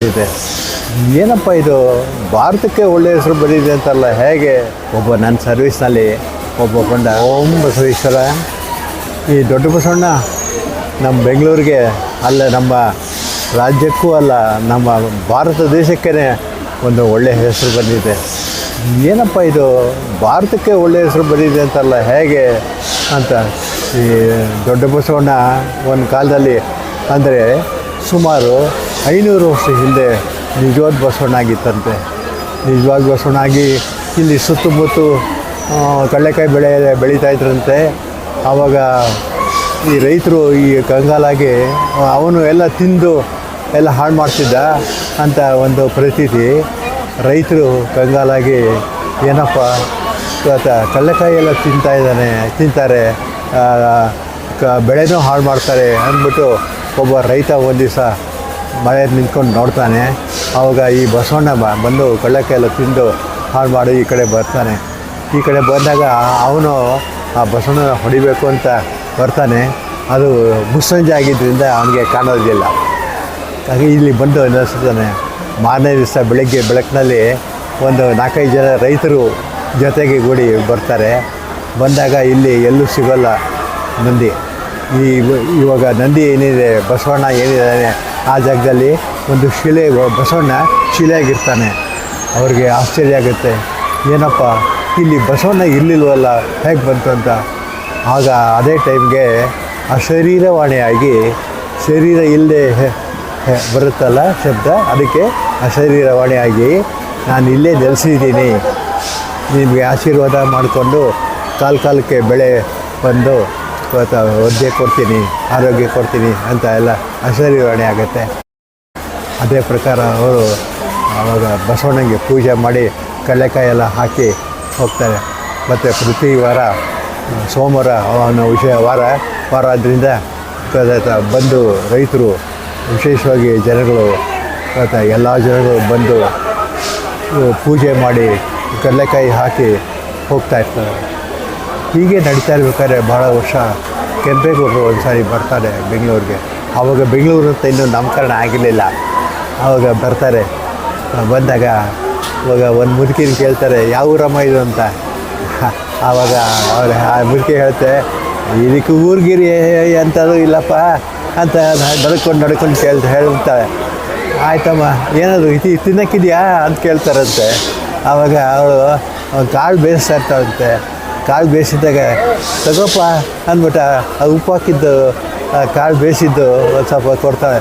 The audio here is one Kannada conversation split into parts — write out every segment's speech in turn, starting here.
ಇದೆ. ಏನಪ್ಪ ಇದು? ಭಾರತಕ್ಕೆ ಒಳ್ಳೆಯ ಹೆಸರು ಬಂದಿದೆ ಅಂತಲ್ಲ, ಹೇಗೆ? ಒಬ್ಬ ನನ್ನ ಸರ್ವಿಸ್ನಲ್ಲಿ ಒಬ್ಬ ಬಂದ ಓಂ ಬಸವೇಶ್ವರ. ಈ ದೊಡ್ಡ ಬಸವಣ್ಣ ನಮ್ಮ ಬೆಂಗಳೂರಿಗೆ ಅಲ್ಲ, ನಮ್ಮ ರಾಜ್ಯಕ್ಕೂ ಅಲ್ಲ, ನಮ್ಮ ಭಾರತ ದೇಶಕ್ಕೇ ಒಂದು ಒಳ್ಳೆಯ ಹೆಸರು ಬಂದಿದೆ. ಏನಪ್ಪ ಇದು? ಭಾರತಕ್ಕೆ ಒಳ್ಳೆಯ ಹೆಸರು ಬಂದಿದೆ ಅಂತಲ್ಲ, ಹೇಗೆ ಅಂತ? ಈ ದೊಡ್ಡ ಬಸವಣ್ಣ ಒಂದು ಕಾಲದಲ್ಲಿ ಅಂದರೆ ಸುಮಾರು ಐನೂರು ವರ್ಷ ಹಿಂದೆ ನಿಜವಾದ ಬಸವಣ್ಣ ಆಗಿತ್ತಂತೆ ನಿಜವಾದ ಬಸವಣ್ಣ ಇಲ್ಲಿ ಸುತ್ತಮುತ್ತ ಕಡಲೆಕಾಯಿ ಬೆಳೆ ಬೆಳೀತಾ ಇದ್ರಂತೆ. ಆವಾಗ ಈ ರೈತರು ಈ ಕಂಗಾಲಾಗಿ ಅವನು ಎಲ್ಲ ತಿಂದು ಎಲ್ಲ ಹಾಳು ಮಾಡ್ತಿದ್ದ ಅಂತ ಒಂದು ಪ್ರತೀತಿ ರೈತರು ಕಂಗಾಲಾಗಿ, ಏನಪ್ಪ, ಇವತ್ತು ಕಡಲೆಕಾಯಿ ಎಲ್ಲ ತಿಂತಾ ಇದ್ದಾನೆ, ತಿಂತಾರೆ ಕ, ಬೆಳೆನೂ ಹಾಳು ಮಾಡ್ತಾರೆ ಅಂದ್ಬಿಟ್ಟು ಒಬ್ಬ ರೈತ ಒಂದು ದಿವಸ ಮಳೆ ನಿಂತ್ಕೊಂಡು ನೋಡ್ತಾನೆ. ಆವಾಗ ಈ ಬಸವಣ್ಣ ಬಂದು ಕಳ್ಳಕ್ಕೆಲ್ಲ ತಿಂದು ಹಾಳು ಮಾಡಿ, ಈ ಕಡೆ ಬರ್ತಾನೆ. ಈ ಕಡೆ ಬಂದಾಗ ಅವನು ಆ ಬಸವಣ್ಣನ ಹೊಡಿಬೇಕು ಅಂತ ಬರ್ತಾನೆ. ಅದು ಮುಸ್ಸಂಜೆ ಆಗಿದ್ದರಿಂದ ಅವನಿಗೆ ಕಾಣೋದಿಲ್ಲ. ಹಾಗೆ ಇಲ್ಲಿ ಬಂದು ನೆಲೆಸ್ತಾನೆ ಮಾರನೇ ದಿವಸ ಬೆಳಗ್ಗೆ ಬೆಳಕಿನಲ್ಲಿ ಒಂದು ನಾಲ್ಕೈದು ಜನ ರೈತರು ಜೊತೆಗೆ ಕೂಡಿ ಬರ್ತಾರೆ. ಬಂದಾಗ ಇಲ್ಲಿ ಎಲ್ಲೂ ಸಿಗೋಲ್ಲ ನಂದಿ ಈ ಇವಾಗ ನಂದಿ ಏನಿದೆ, ಬಸವಣ್ಣ ಏನಿದ್ದಾನೆ, ಆ ಜಾಗದಲ್ಲಿ ಒಂದು ಶಿಲೆ, ಬಸವಣ್ಣ ಶಿಲೆಯಾಗಿರ್ತಾನೆ. ಅವ್ರಿಗೆ ಆಶ್ಚರ್ಯ ಆಗುತ್ತೆ. ಏನಪ್ಪ, ಇಲ್ಲಿ ಬಸವಣ್ಣ ಇರಲಿಲ್ವಲ್ಲ, ಹೇಗೆ ಬಂತು ಅಂತ. ಆಗ ಅದೇ ಟೈಮ್ಗೆ ಆ ಶರೀರವಾಣಿಯಾಗಿ ಶರೀರ ಇಲ್ಲದೆ ಬರುತ್ತಲ್ಲ ಶಬ್ದ, ಅದಕ್ಕೆ ಆ ಶರೀರವಾಣಿಯಾಗಿ ನಾನು ಇಲ್ಲೇ ನೆಲೆಸಿದ್ದೀನಿ. ನಿಮಗೆ ಆಶೀರ್ವಾದ ಮಾಡಿಕೊಂಡು ಕಾಲು ಕಾಲಕ್ಕೆ ಬೆಳೆ ಬಂದು ಒದ್ದೆ ಕೊಡ್ತೀನಿ, ಆರೋಗ್ಯ ಕೊಡ್ತೀನಿ ಅಂತ ಎಲ್ಲ ಅಶರೀರವಾಣಿ ಆಗುತ್ತೆ. ಅದೇ ಪ್ರಕಾರ ಅವರು ಆವಾಗ ಬಸವಣ್ಣಂಗೆ ಪೂಜೆ ಮಾಡಿ ಕಡಲೆಕಾಯಿ ಎಲ್ಲ ಹಾಕಿ ಹೋಗ್ತಾರೆ. ಮತ್ತು ಪ್ರತಿ ವಾರ ಸೋಮವಾರ, ಅವನ ವಿಷಯ ವಾರ ವಾರ ಆದ್ದರಿಂದ ಬಂದು ರೈತರು, ವಿಶೇಷವಾಗಿ ಜನಗಳು ಎಲ್ಲ ಜನಗಳು ಬಂದು ಪೂಜೆ ಮಾಡಿ ಕಡಲೆಕಾಯಿ ಹಾಕಿ ಹೋಗ್ತಾ ಇರ್ತಾರೆ. ಹೀಗೆ ನಡೀತಾ ಇರ್ಬೇಕಾದ್ರೆ ಭಾಳ ವರ್ಷ ಕೆಂಪೇಗೌಡರು ಒಂದು ಸಾರಿ ಬರ್ತಾರೆ ಬೆಂಗಳೂರಿಗೆ. ಆವಾಗ ಬೆಂಗಳೂರು ಅಂತ ಇನ್ನೂ ನಾಮಕರಣ ಆಗಿರಲಿಲ್ಲ. ಆವಾಗ ಬರ್ತಾರೆ. ಬಂದಾಗ ಇವಾಗ ಒಂದು ಮುದುಕಿನ ಕೇಳ್ತಾರೆ, ಯಾವ ಊರಮ್ಮ ಇದು ಅಂತ? ಆವಾಗ ಅವ್ರು, ಆ ಮುದುಕಿ ಹೇಳ್ತೆ, ಇದಕ್ಕೆ ಊರ್ಗಿರಿ ಅಂತಲೂ ಇಲ್ಲಪ್ಪ ಅಂತ ನಡ್ಕೊಂಡು ನಡ್ಕೊಂಡು ಕೇಳ್ತಾ ಹೇಳ್ತಾಳೆ ಆಯ್ತಮ್ಮ ಏನದು ಇದು ತಿನ್ನಕ್ಕಿದೆಯಾ? ಅಂತ ಕೇಳ್ತಾರಂತೆ. ಆವಾಗ ಅವಳು ಕಾಳು ಬೇಯಿಸ್ತಾ ಇರ್ತಾಳಂತೆ ಕಾಳು ಬೇಯಿಸಿದಾಗ ತಗೋಪ್ಪ ಅಂದ್ಬಿಟ್ಟ ಆ ಉಪ್ಪು ಹಾಕಿದ್ದು ಕಾಳು ಬೇಯಿಸಿದ್ದು ಸ್ವಲ್ಪ ಕೊಡ್ತಾಳೆ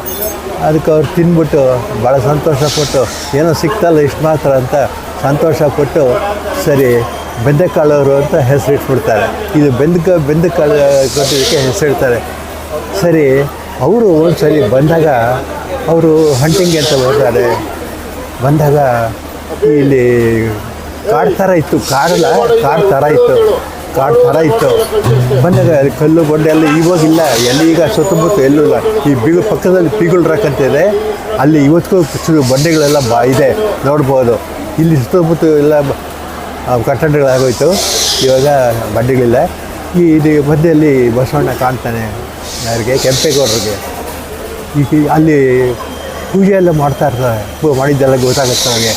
ಅದಕ್ಕೆ ಅವ್ರು ತಿಂದ್ಬಿಟ್ಟು ಭಾಳ ಸಂತೋಷಪಟ್ಟು ಏನೋ ಸಿಕ್ತಲ್ಲ ಇಷ್ಟು ಮಾತ್ರ ಅಂತ ಸಂತೋಷಪಟ್ಟು ಸರಿ ಬೆಂದೆಕಾಳವರು ಅಂತ ಹೆಸರಿಟ್ಬಿಡ್ತಾರೆ ಇದು ಬೆಂದ ಬೆಂದಕಾಳು ಕೊಟ್ಟಿದ್ದಕ್ಕೆ ಹೆಸರಿಡ್ತಾರೆ ಸರಿ, ಅವರು ಒಂದು ಸರಿ ಬಂದಾಗ ಅವರು ಹಂಟಿಂಗ್ ಅಂತ ಬರ್ತಾರೆ ಬಂದಾಗ ಇಲ್ಲಿ ಕಾಡು ಥರ ಇತ್ತು, ಕಾಡಲ್ಲ, ಕಾಡು ಥರ ಇತ್ತು, ಕಾಡು ಥರ ಇತ್ತು. ಬಂದಾಗ ಕಲ್ಲು ಬಂಡೆ ಎಲ್ಲ ಇವಾಗಿಲ್ಲ ಎಲ್ಲಿ ಈಗ ಸುತ್ತಮುತ್ತ ಎಲ್ಲೂ ಇಲ್ಲ. ಈ ಬಿಗು ಪಕ್ಕದಲ್ಲಿ ಪಿಗುಳ್ ರಾಕ್ ಇದೆ. ಅಲ್ಲಿ ಇವತ್ತಿಗೂ ಬಂಡೆಗಳೆಲ್ಲ ಬಾ, ಇದೆ, ನೋಡ್ಬೋದು. ಇಲ್ಲಿ ಸುತ್ತಮುತ್ತ ಎಲ್ಲ ಕಟ್ಟಡಗಳಾಗೋಯ್ತು ಇವಾಗ ಬಂಡೆಗಳಿಲ್ಲ. ಈ ಇದು ಮಧ್ಯದಲ್ಲಿ ಬಸವಣ್ಣ ಕಾಣ್ತಾನೆ, ಯಾರಿಗೆ? ಕೆಂಪೇಗೌಡರಿಗೆ. ಈಗ ಅಲ್ಲಿ ಪೂಜೆ ಎಲ್ಲ ಮಾಡ್ತಾ ಇರ್ತಾರೆ. ಮಾಡಿದ್ದೆಲ್ಲ ಗೊತ್ತಾಗುತ್ತೆ ಅವ್ರಿಗೆ.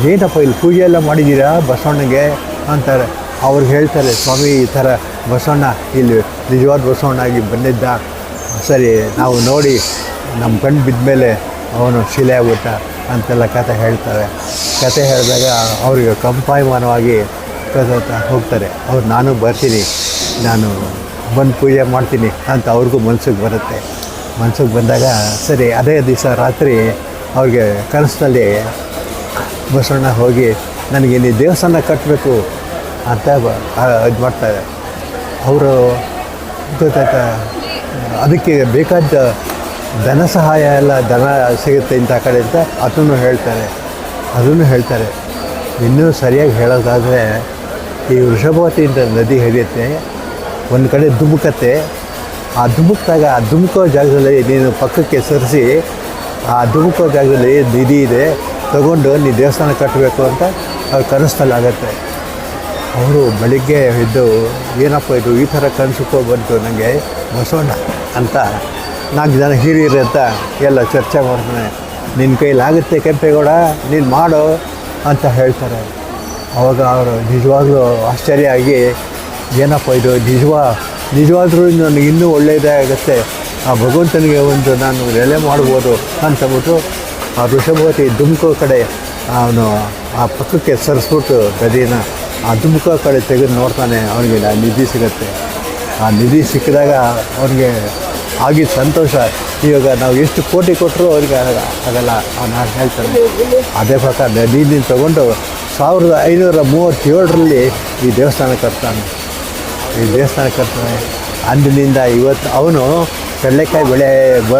ಏನಪ್ಪ ಇಲ್ಲಿ ಪೂಜೆ ಎಲ್ಲ ಮಾಡಿದ್ದೀರಾ? ಬಸವಣ್ಣಗೆ? ಅಂತಾರೆ. ಅವ್ರಿಗೆ ಹೇಳ್ತಾರೆ, ಸ್ವಾಮಿ, ಈ ಥರ ಬಸವಣ್ಣ, ಇಲ್ಲಿ ನಿಜವಾದ ಬಸವಣ್ಣ ಆಗಿ ಬಂದಿದ್ದ. ಸರಿ, ನಾವು ನೋಡಿ, ನಮ್ಮ ಕಣ್ಣು ಬಿದ್ದ ಮೇಲೆ ಅವನು ಶಿಲೆ ಆಗ್ಬಿಟ್ಟ ಅಂತೆಲ್ಲ ಕತೆ ಹೇಳ್ತಾರೆ. ಕತೆ ಹೇಳಿದಾಗ ಅವರಿಗೆ ಕಂಪಾಯಮಾನವಾಗಿ ಹೋಗ್ತಾರೆ. ಅವ್ರು, ನಾನು ಬರ್ತೀನಿ. ನಾನು ಬಂದು ಪೂಜೆ ಮಾಡ್ತೀನಿ ಅಂತ ಅವ್ರಿಗೂ ಮನ್ಸಿಗೆ ಬರುತ್ತೆ. ಮನ್ಸಿಗೆ ಬಂದಾಗ, ಸರಿ, ಅದೇ ದಿವಸ ರಾತ್ರಿ ಅವ್ರಿಗೆ ಕನಸಿನಲ್ಲಿ ಬಸವಣ್ಣ ಹೋಗಿ ನನಗೆ ನೀ ದೇವಸ್ಥಾನ ಕಟ್ಟಬೇಕು ಅಂತ ಇದು ಮಾಡ್ತಾರೆ. ಅವರು ಗೊತ್ತಾಯ್ತಾ ಅದಕ್ಕೆ ಬೇಕಾದ ಧನ ಸಹಾಯ ಎಲ್ಲ ಧನ ಸಿಗುತ್ತೆ ಇಂಥ ಕಡೆ ಅಂತ ಅದನ್ನು ಹೇಳ್ತಾರೆ. ಅದನ್ನು ಹೇಳ್ತಾರೆ. ಇನ್ನೂ ಸರಿಯಾಗಿ ಹೇಳೋದಾದರೆ ಈ ವೃಷಭವತಿಯಿಂದ ನದಿ ಹರಿಯುತ್ತೆ, ಒಂದು ಕಡೆ ಧುಮುಕತ್ತೆ. ಆ ಧುಮುಕ್ದಾಗ, ಆ ಧುಮುಕೋ ಜಾಗದಲ್ಲಿ ನೀನು ಪಕ್ಕಕ್ಕೆ ಸರಿಸಿ, ಆ ಧುಮುಕೋ ಜಾಗದಲ್ಲಿ ನಿಧಿ ಇದೆ. ತಗೊಂಡು ನೀ ದೇವಸ್ಥಾನ ಕಟ್ಟಬೇಕು ಅಂತ ಅವ್ರ ಕನಸಲ್ಲಿ ಆಗುತ್ತೆ ಅವರು ಬೆಳಿಗ್ಗೆ ಎದ್ದು, ಏನಪ್ಪ ಇದು ಈ ಥರ ಕನಸುಕೋ ಬಂತು ನನಗೆ ಬಸವಣ್ಣ ಅಂತ, ನಾಲ್ಕು ಜನ ಹಿರಿಯರು ಅಂತ ಎಲ್ಲ ಚರ್ಚೆ ಮಾಡ್ತಾನೆ ನಿನ್ನ ಕೈಲಾಗುತ್ತೆ ಕೆಂಪೇಗೌಡ ನೀನು ಮಾಡು ಅಂತ ಹೇಳ್ತಾರೆ. ಅವಾಗ ಅವರು ನಿಜವಾಗ್ಲೂ ಆಶ್ಚರ್ಯ ಆಗಿ, ಏನಪ್ಪ ಇದು ನಿಜವಾ, ನಿಜವಾದರೂ ನನಗೆ ಇನ್ನೂ ಒಳ್ಳೆಯದೇ ಆಗುತ್ತೆ. ಆ ಭಗವಂತನಿಗೆ ಒಂದು ನಾನು ನೆಲೆ ಮಾಡ್ಬೋದು ಅಂತಂದ್ಬಿಟ್ಟು ಆ ವೃಷಭವತಿ ದುಮ್ಕೋ ಕಡೆ ಅವನು ಆ ಪಕ್ಕಕ್ಕೆ ಸರಿಸ್ಬಿಟ್ಟು ಗದಿನ ಆ ದುಮ್ಕೋ ಕಡೆ ತೆಗೆದು ನೋಡ್ತಾನೆ, ಅವನಿಗೆ ಆ ನಿಧಿ ಸಿಗುತ್ತೆ. ಆ ನಿಧಿ ಸಿಕ್ಕಿದಾಗ ಅವನಿಗೆ ಆಗಿದ್ದ ಸಂತೋಷ. ಇವಾಗ ನಾವು ಎಷ್ಟು ಕೋಟಿ ಕೊಟ್ಟರು ಅವ್ರಿಗೆ ಆಗ- ಆಗಲ್ಲ, ಅವನು ಹೇಳ್ತಾನೆ. ಅದೇ ಪ್ರಕಾರ ನದಿಯಿಂದ ತಗೊಂಡು ಸಾವಿರದ ಐನೂರ ಮೂವತ್ತೇಳರಲ್ಲಿ ಈ ದೇವಸ್ಥಾನ ಕಟ್ತಾನೆ. ಈ ದೇವಸ್ಥಾನ ಕಟ್ತಾನೆ. ಅಂದಿನಿಂದ ಇವತ್ತು ಅವನು ಕಡಲೆಕಾಯಿ ಬೆಳೆ ಬ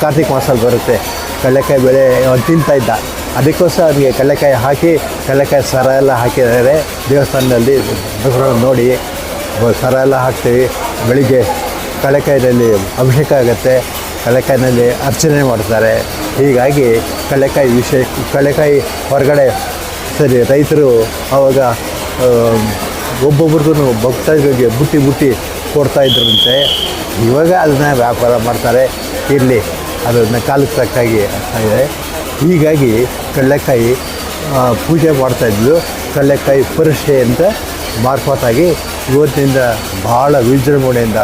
ಕಾರ್ತಿಕ ಮಾಸಲ್ಲಿ ಬರುತ್ತೆ. ಕಡಲೆಕಾಯಿ ಬೆಳೆ ಅವ್ನು ತಿಂತಾ ಇದ್ದ. ಅದಕ್ಕೋಸ್ಕರ ಅವನಿಗೆ ಕಡಲೆಕಾಯಿ ಹಾಕಿ, ಕಡಲೆಕಾಯಿ ಸರ ಎಲ್ಲ ಹಾಕಿದ್ದಾರೆ. ದೇವಸ್ಥಾನದಲ್ಲಿ ನೋಡಿ ಸರ ಎಲ್ಲ ಹಾಕ್ತೀವಿ. ಬೆಳಿಗ್ಗೆ ಕಡಲೆಕಾಯಿನಲ್ಲಿ ಅಭಿಷೇಕ ಆಗುತ್ತೆ. ಕಡಲೆಕಾಯಿನಲ್ಲಿ ಅರ್ಚನೆ ಮಾಡ್ತಾರೆ. ಹೀಗಾಗಿ ಕಡಲೆಕಾಯಿ ವಿಶೇಷ, ಕಡಲೆಕಾಯಿ ಹೊರಗಡೆ, ಸರಿ, ರೈತರು ಆವಾಗ ಒಬ್ಬೊಬ್ರಿಗೂ ಭಕ್ತಾದಿಗಳಿಗೆ ಬುಟ್ಟಿ ಬುಟ್ಟಿ ಕೊಡ್ತಾಯಿದ್ರಂತೆ ಇವಾಗ ಅದನ್ನ ವ್ಯಾಪಾರ ಮಾಡ್ತಾರೆ. ಇರಲಿ. ಅದನ್ನ ಕಾಲಕ್ಕೆ ತಕ್ಕಾಗಿ ಇದೆ ಹೀಗಾಗಿ ಕಡಲೆಕಾಯಿ ಪೂಜೆ ಮಾಡ್ತಾಯಿದ್ಲು ಕಡಲೆಕಾಯಿ ಪರಿಷೆ ಅಂತ ಮಾರ್ಪಾಟಾಗಿ ಇವತ್ತಿನಿಂದ ಭಾಳ ವಿಜೃಂಭಣೆಯಿಂದ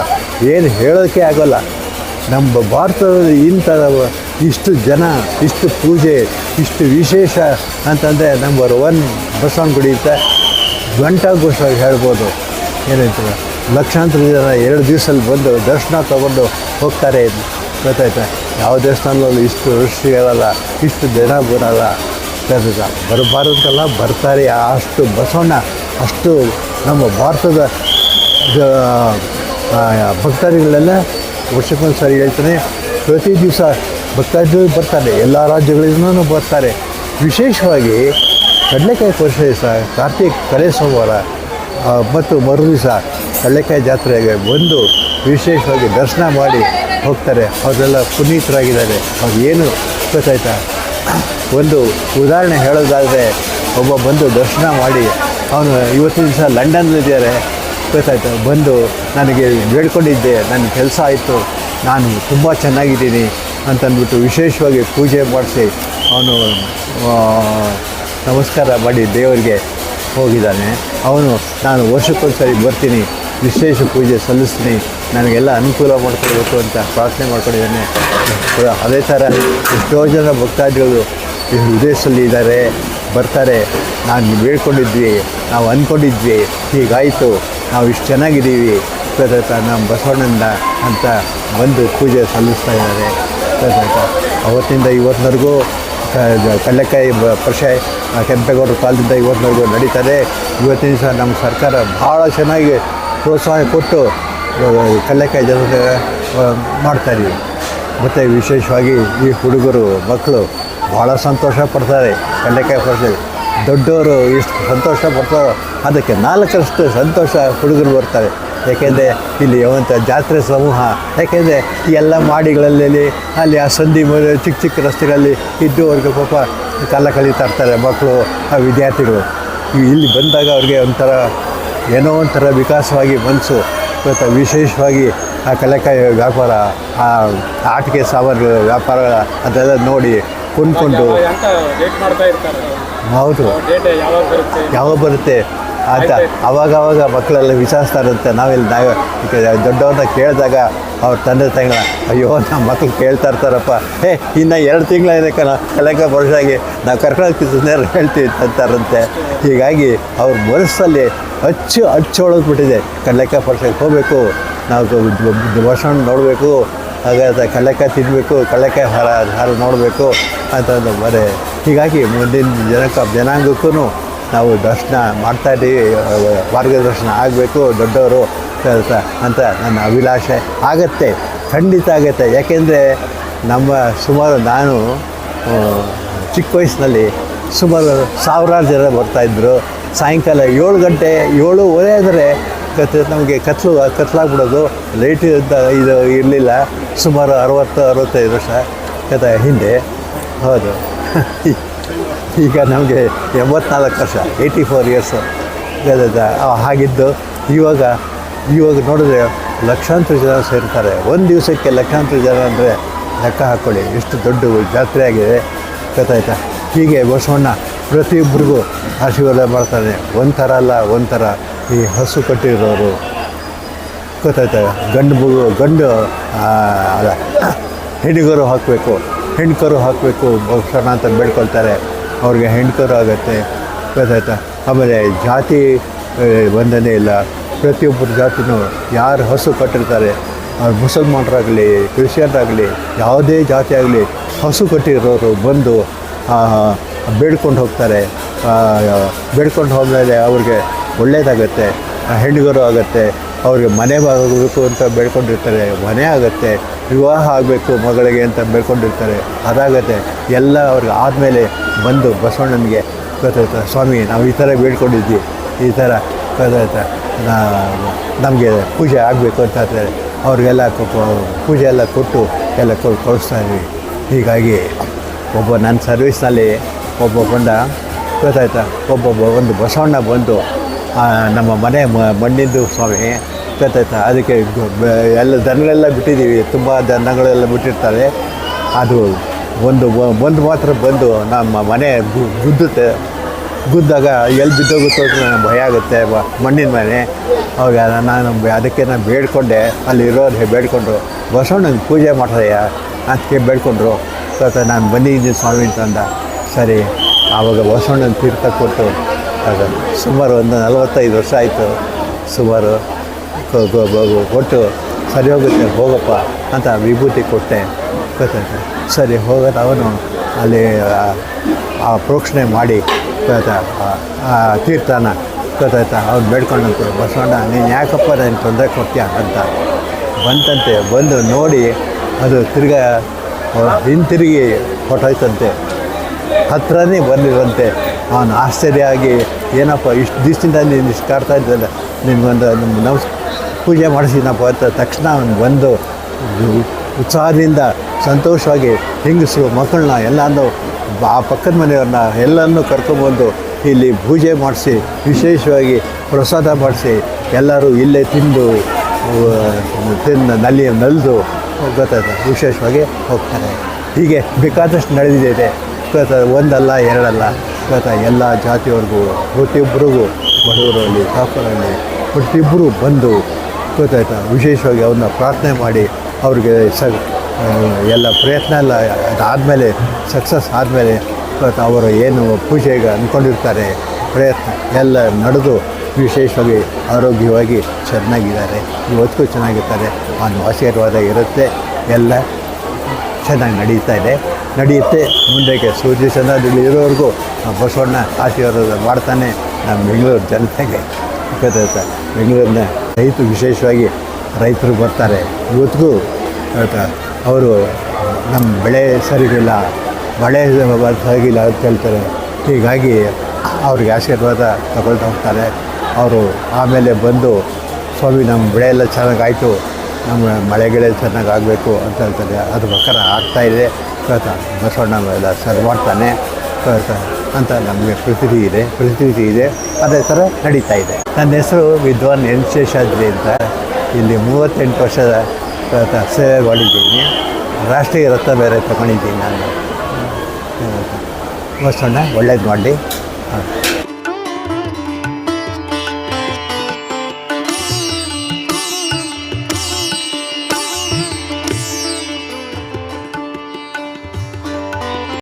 ಏನು ಹೇಳೋಕ್ಕೆ ಆಗೋಲ್ಲ. ನಮ್ಮ ಭಾರತದಲ್ಲಿ ಇಂಥ ಇಷ್ಟು ಜನ, ಇಷ್ಟು ಪೂಜೆ, ಇಷ್ಟು ವಿಶೇಷ ಅಂತಂದರೆ ನಂಬರ್ ಒನ್ ಬಸವನಗುಡಿ ಅಂತ ಗಂಟಾಘೋಷವಾಗಿ ಹೇಳ್ಬೋದು. ಏನಂತ ಲಕ್ಷಾಂತರ ಜನ ಎರಡು ದಿವಸಲ್ಲಿ ಬಂದು ದರ್ಶನ ತಗೊಂಡು ಹೋಗ್ತಾರೆ. ಗೊತ್ತಾಯ್ತಾ? ಯಾವ ದೇವಸ್ಥಾನದಲ್ಲೂ ಇಷ್ಟು ರಶ್ ಇರಲ್ಲ, ಇಷ್ಟು ಜನ ಬರಲ್ಲ. ಬರಬಾರದಕ್ಕೆಲ್ಲ ಬರ್ತಾರೆ. ಅಷ್ಟು ಬಸವಣ್ಣ, ಅಷ್ಟು ನಮ್ಮ ಭಾರತದ ಭಕ್ತಾದಿಗಳೆಲ್ಲ ವರ್ಷಕ್ಕೊಂದು ಸಾರಿ ಹೇಳ್ತಾನೆ ಪ್ರತಿ ದಿವಸ ಭಕ್ತಾದಿಗಳು ಬರ್ತಾರೆ. ಎಲ್ಲ ರಾಜ್ಯಗಳಿಂದನೂ ಬರ್ತಾರೆ. ವಿಶೇಷವಾಗಿ ಕಡಲೆಕಾಯಿ ಪರಿಷೆ ದಿವಸ, ಕಾರ್ತಿಕ್ ಕಲೆ ಸೋಮವಾರ ಮತ್ತು ಮರು ದಿವಸ ಕಡಲೆಕಾಯಿ ಜಾತ್ರೆಗೆ ಬಂದು ವಿಶೇಷವಾಗಿ ದರ್ಶನ ಮಾಡಿ ಹೋಗ್ತಾರೆ. ಅವರೆಲ್ಲ ಪುನೀತರಾಗಿದ್ದಾರೆ. ಅವ್ರು ಏನು ಗೊತ್ತಾಯ್ತಾ? ಒಂದು ಉದಾಹರಣೆ ಹೇಳೋದಾದರೆ, ಒಬ್ಬ ಬಂದು ದರ್ಶನ ಮಾಡಿ, ಅವನು ಇವತ್ತಿನ ದಿವಸ ಲಂಡನ್ನಲ್ಲಿದ್ದಾರೆ ಗೊತ್ತಾಯ್ತು? ಬಂದು ನನಗೆ ಬೇಡ್ಕೊಂಡಿದ್ದೆ ನನ್ನ ಕೆಲಸ ಆಯಿತು, ನಾನು ತುಂಬ ಚೆನ್ನಾಗಿದ್ದೀನಿ ಅಂತಂದ್ಬಿಟ್ಟು ವಿಶೇಷವಾಗಿ ಪೂಜೆ ಮಾಡಿಸಿ ಅವನು ನಮಸ್ಕಾರ ಮಾಡಿ ದೇವರಿಗೆ ಹೋಗಿದ್ದಾನೆ. ಅವನು, ನಾನು ವರ್ಷಕ್ಕೊಂದ್ಸರಿ ಬರ್ತೀನಿ ವಿಶೇಷ ಪೂಜೆ ಸಲ್ಲಿಸ್ತೀನಿ. ನನಗೆಲ್ಲ ಅನುಕೂಲ ಮಾಡ್ಕೊಡ್ಬೇಕು ಅಂತ ಪ್ರಾರ್ಥನೆ ಮಾಡ್ಕೊಂಡಿದ್ದೇನೆ. ಅದೇ ಥರ ಎಷ್ಟೋ ಜನ ಭಕ್ತಾದಿಗಳು ವಿದೇಶದಲ್ಲಿ ಇದ್ದಾರೆ, ಬರ್ತಾರೆ. ನಾನು ಬೇಡ್ಕೊಂಡಿದ್ವಿ ನಾವು ಅಂದ್ಕೊಂಡಿದ್ವಿ ಹೀಗಾಯಿತು, ನಾವು ಇಷ್ಟು ಚೆನ್ನಾಗಿದ್ದೀವಿ. ನಮ್ಮ ಬಸವಣ್ಣನ ಅಂತ ಬಂದು ಪೂಜೆ ಸಲ್ಲಿಸ್ತಾ ಇದ್ದಾರೆ. ಅವತ್ತಿಂದ ಇವತ್ತಿನವರೆಗೂ ಕಲ್ಲೆಕಾಯಿ ಪರಿಚಯ ಕೆಂಪೇಗೌಡರ ಕಾಲದಿಂದ ಇವತ್ತಿನವರೆಗೂ ನಡೀತಾರೆ ಇವತ್ತಿನ ದಿವಸ ನಮ್ಮ ಸರ್ಕಾರ ಭಾಳ ಚೆನ್ನಾಗಿ ಪ್ರೋತ್ಸಾಹ ಕೊಟ್ಟು ಕಲ್ಲೆಕಾಯಿ ಜನತೆ ಮಾಡ್ತಾಯಿದ್ದೀವಿ ಮತ್ತು ವಿಶೇಷವಾಗಿ ಈ ಹುಡುಗರು, ಮಕ್ಕಳು ಭಾಳ ಸಂತೋಷ ಪಡ್ತಾರೆ ಕಲ್ಲೆಕಾಯಿ ಪಡ್ತಾರೆ ದೊಡ್ಡವರು ಎಷ್ಟು ಸಂತೋಷ ಪಡ್ತಾರೋ. ಅದಕ್ಕೆ ನಾಲ್ಕರಷ್ಟು ಸಂತೋಷ ಹುಡುಗರು ಬರ್ತಾರೆ. ಯಾಕೆಂದರೆ ಇಲ್ಲಿ ಯಾವಂಥ ಜಾತ್ರೆ ಸಮೂಹ ಯಾಕೆಂದರೆ ಈ ಎಲ್ಲ ಮಾಡಿಗಳಲ್ಲಿ ಅಲ್ಲಿ ಆ ಸಂಧಿ ಚಿಕ್ಕ ಚಿಕ್ಕ ರಸ್ತೆಗಳಲ್ಲಿ ಇದ್ದು ಅವ್ರಿಗೆ ಪಾಪ ಕಾಲ ಕಳೀತಾ ಇರ್ತಾರೆ ಮಕ್ಕಳು, ಆ ವಿದ್ಯಾರ್ಥಿಗಳು. ಇಲ್ಲಿ ಬಂದಾಗ ಅವ್ರಿಗೆ ಒಂಥರ ಏನೋ ಒಂಥರ ವಿಕಾಸವಾಗಿ ಮನಸ್ಸು ಇವತ್ತು ವಿಶೇಷವಾಗಿ ಆ ಕಲೆಕಾಯಿ ವ್ಯಾಪಾರ ಆ ಆಟಿಕೆ ಸಾಮಾನುಗಳ ವ್ಯಾಪಾರ ಅದೆಲ್ಲ ನೋಡಿ ಕೊಂಡ್ಕೊಂಡು ಹೌದು. ಯಾವಾಗ ಬರುತ್ತೆ? ಯಾವಾಗ ಅವಾಗವಾಗ ಅಂತ ಅವಾಗ ಅವಾಗ ಮಕ್ಕಳೆಲ್ಲ ವಿಚಾರಿಸ್ತಾರಂತೆ ನಾವಿಲ್ಲಿ ನಾವು ದೊಡ್ಡವ್ರನ್ನ ಕೇಳಿದಾಗ ಅವ್ರ ತಂದೆ ತಂಗಳ ಅಯ್ಯೋ ನಮ್ಮ ಮಕ್ಳು ಕೇಳ್ತಾ ಇರ್ತಾರಪ್ಪ. ಏ ಇನ್ನು ಎರಡು ತಿಂಗಳ ಇದೆ ಕಣ ಕಲೆಕ ವರ್ಷಾಗಿ ನಾವು ಕರ್ಕೊಂಡು ಹೇಳ್ತೀವಿ ಅಂತಾರಂತೆ. ಹೀಗಾಗಿ ಅವ್ರ ಮನಸ್ಸಲ್ಲಿ ಅಚ್ಚು ಅಚ್ಚೊಳದ್ಬಿಟ್ಟಿದೆ ಕಡಲೆಕಾಯಿ ಪರ್ಸಕ್ಕೆ ಹೋಗಬೇಕು ನಾವು ವರ್ಷವನ್ನು ನೋಡಬೇಕು ಹಾಗಾದ ಕಡಲೆಕಾಯಿ ತಿನ್ನಬೇಕು ಕಡಲೆಕಾಯಿ ಹಾರ ಹಾರ ನೋಡಬೇಕು ಅಂತ ಬರೇ ಹೀಗಾಗಿ ಮುಂದಿನ ಜನಕ ಜನಾಂಗಕ್ಕೂ ನಾವು ದರ್ಶನ ಮಾಡ್ತಾ ಇದ್ದೀವಿ ಮಾರ್ಗದರ್ಶನ ಆಗಬೇಕು, ದೊಡ್ಡವರು ಅಂತ ನನ್ನ ಅಭಿಲಾಷೆ. ಆಗತ್ತೆ, ಖಂಡಿತ ಆಗುತ್ತೆ. ಯಾಕೆಂದರೆ ನಮ್ಮ ಸುಮಾರು ನಾನು ಚಿಕ್ಕ ವಯಸ್ಸಿನಲ್ಲಿ ಸುಮಾರು ಸಾವಿರಾರು ಜನ ಬರ್ತಾಯಿದ್ರು ಸಾಯಂಕಾಲ ಏಳು ಗಂಟೆ ಏಳುವರೆ ಆದರೆ ಕತ್ ನಮಗೆ ಕತ್ಲು ಕತ್ಲಾಗ್ಬಿಡೋದು ಲೈಟ್ ಇದು ಇರಲಿಲ್ಲ. ಸುಮಾರು ಅರವತ್ತು, ಅರವತ್ತೈದು ವರ್ಷ ಕತೆ ಹಿಂದೆ. ಹೌದು. ಈಗ ನಮಗೆ ಎಂಬತ್ನಾಲ್ಕು ವರ್ಷ ಏಯ್ಟಿ ಫೋರ್ ಇಯರ್ಸು ಹಾಗಿದ್ದು ಇವಾಗ ಇವಾಗ ನೋಡಿದ್ರೆ ಲಕ್ಷಾಂತರ ಜನ ಸೇರ್ತಾರೆ. ಒಂದು ದಿವಸಕ್ಕೆ ಲಕ್ಷಾಂತರ ಜನ ಅಂದರೆ ಲೆಕ್ಕ ಹಾಕ್ಕೊಳ್ಳಿ ಎಷ್ಟು ದೊಡ್ಡ ಜಾತ್ರೆ ಆಗಿದೆ. ಗೊತ್ತಾಯ್ತಾ? ಹೀಗೆ ಬಸವಣ್ಣ ಪ್ರತಿಯೊಬ್ಬರಿಗೂ ಆಶೀರ್ವಾದ ಮಾಡ್ತಾನೆ. ಒಂಥರ ಅಲ್ಲ, ಒಂಥರ ಈ ಹಸು ಕಟ್ಟಿರೋರು. ಗೊತ್ತಾಯ್ತಾ? ಗಂಡು ಮಗು, ಗಂಡು ಅಲ್ಲ, ಹೆಣ್ಣಿಗರು ಹಾಕಬೇಕು, ಹೆಣ್ಕರು ಹಾಕಬೇಕು, ಬಸವಣ್ಣ ಅಂತ ಬೇಡ್ಕೊಳ್ತಾರೆ. ಅವ್ರಿಗೆ ಆಗುತ್ತೆ. ಗೊತ್ತಾಯ್ತಾ ಆಮೇಲೆ ಜಾತಿ ಬಂಧನೆ ಇಲ್ಲ. ಪ್ರತಿಯೊಬ್ಬರ ಜಾತಿನೂ ಯಾರು ಹಸು ಕಟ್ಟಿರ್ತಾರೆ ಮುಸಲ್ಮಾನರಾಗಲಿ, ಕ್ರಿಶ್ಚಿಯನ್ರಾಗಲಿ, ಯಾವುದೇ ಜಾತಿ ಆಗಲಿ ಹಸು ಕಟ್ಟಿರೋರು ಬಂದು ಬೇಡ್ಕೊಂಡು ಹೋಗ್ತಾರೆ. ಬೇಡ್ಕೊಂಡು ಹೋದ್ಮೇಲೆ ಅವ್ರಿಗೆ ಒಳ್ಳೆಯದಾಗತ್ತೆ ಹೆಣ್ಣುಗರು ಆಗುತ್ತೆ, ಅವ್ರಿಗೆ ಮನೆ ಆಗಬೇಕು ಅಂತ ಬೇಡ್ಕೊಂಡಿರ್ತಾರೆ, ಮನೆ ಆಗುತ್ತೆ. ವಿವಾಹ ಆಗಬೇಕು ಮಗಳಿಗೆ ಅಂತ ಬೇಡ್ಕೊಂಡಿರ್ತಾರೆ. ಅದಾಗತ್ತೆ ಎಲ್ಲ ಅವ್ರಿಗೆ ಆದಮೇಲೆ ಬಂದು ಬಸವಣ್ಣನಿಗೆ ಗೊತ್ತಾಯ್ತಾ ಸ್ವಾಮಿ ನಾವು ಈ ಥರ ಬೇಡ್ಕೊಂಡಿದ್ವಿ, ಈ ಥರ ಗೊತ್ತಾಯ್ತಾ ನಮಗೆ ಪೂಜೆ ಆಗಬೇಕು ಅಂತ ಹೇಳ್ತಾರೆ. ಅವ್ರಿಗೆಲ್ಲ ಪೂಜೆ ಎಲ್ಲ ಕೊಟ್ಟು ಎಲ್ಲ ಕೊಟ್ಟು ಕೊಡಿಸ್ತಾ ಇದ್ವಿ. ಹೀಗಾಗಿ ಒಬ್ಬ ನನ್ನ ಸರ್ವಿಸ್ನಲ್ಲಿ ಒಬ್ಬ ಬಂದ ಗೊತ್ತಾಯ್ತಾ ಒಬ್ಬೊಬ್ಬ ಒಂದು ಬಸವಣ್ಣ ಬಂದು ನಮ್ಮ ಮನೆ ಮಣ್ಣಿಂದು ಸ್ವಾಮಿ ಗೊತ್ತಾಯ್ತಾ ಅದಕ್ಕೆ ಎಲ್ಲ ದನಗಳೆಲ್ಲ ಬಿಟ್ಟಿದ್ದೀವಿ, ತುಂಬ ದನಗಳೆಲ್ಲ ಬಿಟ್ಟಿರ್ತಾರೆ. ಅದು ಒಂದು ಒಂದು ಮಾತ್ರ ಬಂದು ನಮ್ಮ ಮನೆ ಗುದ್ದುತ್ತೆ. ಗುದ್ದಾಗ ಎಲ್ಲಿ ಬಿದ್ದೋಗುತ್ತೋ ನನಗೆ ಭಯ ಆಗುತ್ತೆ ಮಣ್ಣಿನ ಮನೆ ಅವಾಗ ನಾನು ಅದಕ್ಕೆ ನಾನು ಬೇಡ್ಕೊಂಡೆ, ಅಲ್ಲಿ ಇರೋರು ಬೇಡ್ಕೊಂಡ್ರು ಬಸವಣ್ಣನ ಪೂಜೆ ಮಾಡ್ದಯ್ಯ ಅದಕ್ಕೆ ಬೇಡ್ಕೊಂಡ್ರು. ಸ್ವಲ್ಪ ನಾನು ಬಂದಿದ್ದೀನಿ ಸ್ವಾಮಿ ಅಂತಂದ ಸರಿ, ಆವಾಗ ಬಸವಣ್ಣನ ತೀರ್ಥ ಕೊಟ್ಟು ಸುಮಾರು ಒಂದು ನಲವತ್ತೈದು ವರ್ಷ ಆಯಿತು. ಸುಮಾರು ಕೊಟ್ಟು ಸರಿ ಹೋಗುತ್ತೆ ಹೋಗಪ್ಪ ಅಂತ ವಿಭೂತಿ ಕೊಟ್ಟೆ ಗೊತ್ತಾಯ್ತು ಸರಿ ಹೋಗೋದು ಅವನು ಅಲ್ಲಿ ಆ- ಪ್ರೋಕ್ಷಣೆ ಮಾಡಿ ಗೊತ್ತಾ ಆ- ತೀರ್ಥನ ಗೊತ್ತಾಯ್ತಾ ಅವ್ನು ಬೇಡ್ಕೊಂಡಂತೆ ಬಸವಣ್ಣ ನೀನು ಯಾಕಪ್ಪ ನಾನು ತೊಂದರೆ ಕೊಡ್ತೀಯ ಅಂತ ಬಂತಂತೆ ಬಂದು ನೋಡಿ ಅದು ತಿರ್ಗಾ ಹಿಂತಿರುಗಿ ಹೊಟ್ಟೋಯ್ತಂತೆ ಹತ್ರನೇ ಬಂದಿರುವಂತೆ ಅವನು ಆಶ್ಚರ್ಯ ಆಗಿ ಏನಪ್ಪ ಇಷ್ಟು ದಿವಸದಿಂದ ನೀನು ಇಷ್ಟು ಕಾಡ್ತಾ ಇದ್ದಲ್ಲ ನಿಮಗೊಂದು ನಮ್ಮ ನಮಸ್ ಪೂಜೆ ಮಾಡಿಸಿನಪ್ಪ ಅಂತ ತಕ್ಷಣ ಅವನು ಬಂದು ಉತ್ಸಾಹದಿಂದ ಸಂತೋಷವಾಗಿ ಹೆಂಗಸರು, ಮಕ್ಕಳನ್ನ ಎಲ್ಲನೂ ಆ ಪಕ್ಕದ ಮನೆಯವ್ರನ್ನ ಎಲ್ಲನೂ ಕರ್ಕೊಂಬಂದು ಇಲ್ಲಿ ಪೂಜೆ ಮಾಡಿಸಿ, ವಿಶೇಷವಾಗಿ ಪ್ರಸಾದ ಮಾಡಿಸಿ ಎಲ್ಲರೂ ಇಲ್ಲೇ ತಿಂದು ತಿಂದು, ನಲ್ಲಿ ನಲಿದು ಗೊತ್ತಾಯ್ತು ವಿಶೇಷವಾಗಿ ಹೋಗ್ತಾರೆ. ಹೀಗೆ ಬೇಕಾದಷ್ಟು ನಡೆದಿದೆ. ಗೊತ್ತಾ ಒಂದಲ್ಲ, ಎರಡಲ್ಲ ಗೊತ್ತಾ ಎಲ್ಲ ಜಾತಿಯವ್ರಿಗೂ, ಪ್ರತಿಯೊಬ್ಬರಿಗೂ ಬಡವರಲ್ಲಿ ಸಾಫರಲ್ಲಿ ಪ್ರತಿಯೊಬ್ಬರು ಬಂದು ಗೊತ್ತಾಯ್ತಾ? ವಿಶೇಷವಾಗಿ ಅವ್ರನ್ನ ಪ್ರಾರ್ಥನೆ ಮಾಡಿ ಅವ್ರಿಗೆ ಸ ಎಲ್ಲ ಪ್ರಯತ್ನ ಎಲ್ಲ ಅದಾದಮೇಲೆ, ಸಕ್ಸಸ್ ಆದಮೇಲೆ ಅವರು ಏನು ಪೂಜೆಗೆ ಅಂದ್ಕೊಂಡಿರ್ತಾರೆ, ಪ್ರಯತ್ನ ಎಲ್ಲ ನಡೆದು ವಿಶೇಷವಾಗಿ ಆರೋಗ್ಯವಾಗಿ ಚೆನ್ನಾಗಿದ್ದಾರೆ. ಇವತ್ತಿಗೂ ಚೆನ್ನಾಗಿರ್ತಾರೆ. ಅವನ ಆಶೀರ್ವಾದ ಇರುತ್ತೆ. ಎಲ್ಲ ಚೆನ್ನಾಗಿ ನಡೀತಾ ಇದೆ. ನಡೆಯುತ್ತೆ. ಮುಂದಕ್ಕೆ ಸೂರ್ಯ ಚಂದ್ರದಲ್ಲಿ ಇರೋವರೆಗೂ ಬಸವಣ್ಣ ಆಶೀರ್ವಾದ ಮಾಡ್ತಾನೆ ನಮ್ಮ ಬೆಂಗಳೂರು ಜನತೆಗೆ. ಗೊತ್ತಾಯ್ತಾ? ಬೆಂಗಳೂರಿನ ರೈತರು ವಿಶೇಷವಾಗಿ ರೈತರು ಬರ್ತಾರೆ. ಇವತ್ತಿಗೂ ಅವರು ನಮ್ಮ ಬೆಳೆ ಸರಿಗಿಲ್ಲ, ಮಳೆ ಸರಿಗಿಲ್ಲ ಅಂತ ಹೇಳ್ತಾರೆ. ಹೀಗಾಗಿ ಅವ್ರಿಗೆ ಆಶೀರ್ವಾದ ತಗೊಳ್ತಾ ಹೋಗ್ತಾರೆ. ಅವರು ಆಮೇಲೆ ಬಂದು, ಸ್ವಾಮಿ ನಮ್ಮ ಬೆಳೆ ಎಲ್ಲ ಚೆನ್ನಾಗಾಯಿತು ನಮ್ಮ ಮಳೆ ಗಿಳೆ ಚೆನ್ನಾಗಿ ಆಗಬೇಕು ಅಂತ ಹೇಳ್ತಾರೆ. ಅದು ಪ್ರಕಾರ ಆಗ್ತಾಯಿದೆ ಬಸವಣ್ಣ ಎಲ್ಲ ಸರಿ ಮಾಡ್ತಾನೆ. ಅಂತ ನಮಗೆ ಪ್ರತಿನಿಧಿ ಇದೆ ಪ್ರತಿನಿಧಿ ಇದೆ. ಅದೇ ಥರ ನಡೀತಾ ಇದೆ. ನನ್ನ ಹೆಸರು ವಿದ್ವಾನ್ ಎನ್ ಶೇಷಾದ್ರಿ ಅಂತ. ಇಲ್ಲಿ ಮೂವತ್ತೆಂಟು ವರ್ಷದ ಸೇವೆ ಮಾಡಿದ್ದೀನಿ ರಾಷ್ಟ್ರೀಯ ರತ್ನ ಬೇರೆ ತಗೊಂಡಿದ್ದೀನಿ ನಾನು. ಬಸವಣ್ಣ ಒಳ್ಳೇದು ಮಾಡಲಿ ಹಾಂ